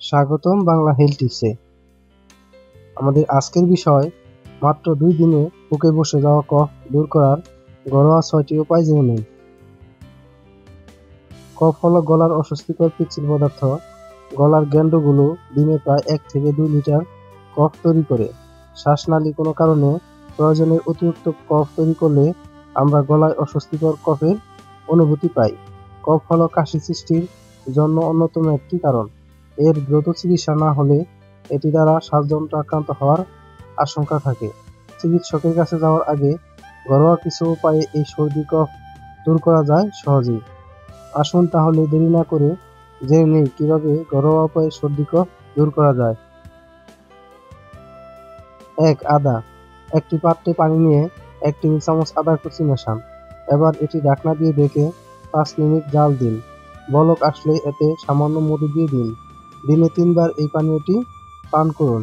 স্বাগতম বাংলা হেলথ টিপসে। আমাদের আজকের বিষয়, মাত্র দুই দিনে বুকে বসে যাওয়া কফ দূর করার ঘরোয়া ছয়টি উপায় জেনে নিন। কফ হলো গলার অস্বস্তিকর পিচ্ছিল পদার্থ। গলার গ্যান্ডগুলো দিনে প্রায় এক থেকে দুই লিটার কফ তৈরি করে। শ্বাসনালী কোনো কারণে প্রয়োজনের অতিরিক্ত কফ তৈরি করলে আমরা গলায় অস্বস্তিকর কফের অনুভূতি পাই। কফ হলো কাশি সৃষ্টির জন্য অন্যতম একটি কারণ। এর দ্রুত চিকিৎসা না হলে এটি দ্বারা শ্বাসযন্ত্র আক্রান্ত হওয়ার আশঙ্কা থাকে। চিকিৎসকের কাছে যাওয়ার আগে ঘরোয়া কিছু উপায়ে এই সর্দি কফ দূর করা যায় সহজেই। আসুন তাহলে দেরি না করে জেনে নেই কীভাবে ঘরোয়া উপায়ে সর্দি কফ দূর করা যায়। এক, আদা। একটি পাত্রে পানি নিয়ে এক টেবিল চামচ আদা কুচি মেশান। এবার এটি ঢাকনা দিয়ে ঢেকে পাঁচ মিনিট জাল দিন। বলক আসলে এতে সামান্য মধু দিয়ে দিন। দিনে তিনবার এই পানীয়টি পান করুন।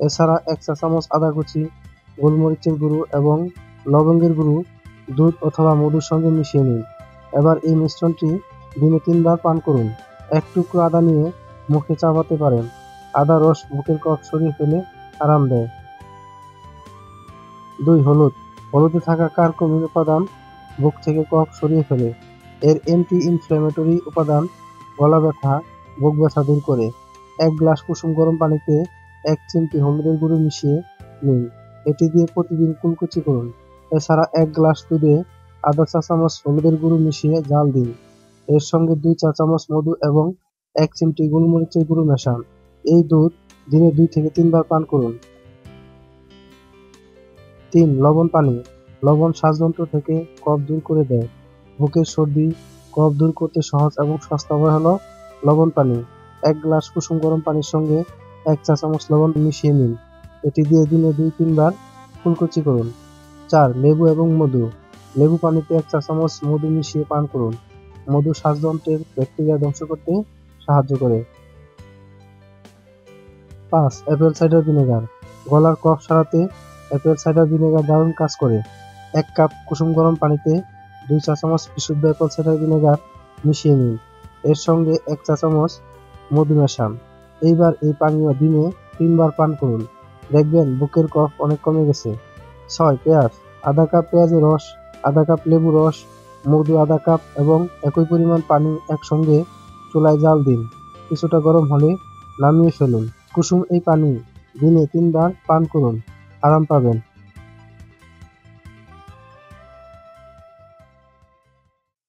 এছাড়া এক চা চামচ আদা কুচি, গোলমরিচের গুঁড়ো এবং লবঙ্গের গুঁড়ো, দুধ অথবা মধুর সঙ্গে মিশিয়ে নিন। এবার এই মিশ্রণটি দিনে তিনবার পান করুন। এক টুকরো আদা নিয়ে মুখে চাপাতে পারেন। আদা রস বুকের কফ সরিয়ে ফেলে আরাম দেয়। দুই, হলুদ। হলুদে থাকা কার্কমিন উপাদান বুক থেকে কফ সরিয়ে ফেলে। এর অ্যান্টি ইনফ্ল্যামেটরি উপাদান গলা ব্যথা বুক ব্যথা দূর করে। এক গ্লাস কুসুম গরম পানিতে এক চিমটি হলুদের গুঁড়ো মিশিয়ে নিন। এটি দিয়ে প্রতিদিন কুলকুচি করুন। এছাড়া এক গ্লাস দুধে আধা চা চামচ হলুদের গুঁড়ো মিশিয়ে জাল দিন। এর সঙ্গে দুই চা চামচ মধু এবং এক চিমটি গোলমরিচের গুঁড়ো মেশান। এই দুধ দিনে দুই থেকে তিনবার পান করুন। তিন, লবণ পানি। লবণ শ্বাসযন্ত্র থেকে কফ দূর করে দেয়। বুকের সর্দি, কফ দূর করতে সহজ এবং সস্তা উপায় হলো লবণ পানি। এক গ্লাস কুসুম গরম পানির সঙ্গে এক চা চামচ লবণ মিশিয়ে নিন। এটি দিয়ে দিনে দুই তিনবার ফুলকুচি করুন। চার, লেবু এবং মধু। লেবু পানিতে এক চা চামচ মধু মিশিয়ে পান করুন। মধু শ্বাসযন্ত্রের ব্যাকটেরিয়া ধ্বংস করতে সাহায্য করে। পাঁচ, অ্যাপেল সাইডার ভিনেগার। গলার কফ সারাতে অ্যাপেল সাইডার ভিনেগার দারুণ কাজ করে। এক কাপ কুসুম গরম পানিতে দুই চা চামচ বিশুদ্ধ অ্যাপেল সাইডার ভিনেগার মিশিয়ে নিন। এর সঙ্গে এক চা চামচ মধু মেশান এইবার এই পানীয় দিনে তিনবার পান করুন। দেখবেন বুকের কফ অনেক কমে গেছে। ছয়, পেঁয়াজ, আধা কাপ পেঁয়াজের রস, আধা কাপ লেবু রস, মধু আধা কাপ এবং একই পরিমাণ পানি একসঙ্গে চুলায় জাল দিন। কিছুটা গরম হলে নামিয়ে ফেলুন। কুসুম এই পানি দিনে তিনবার পান করুন। আরাম পাবেন।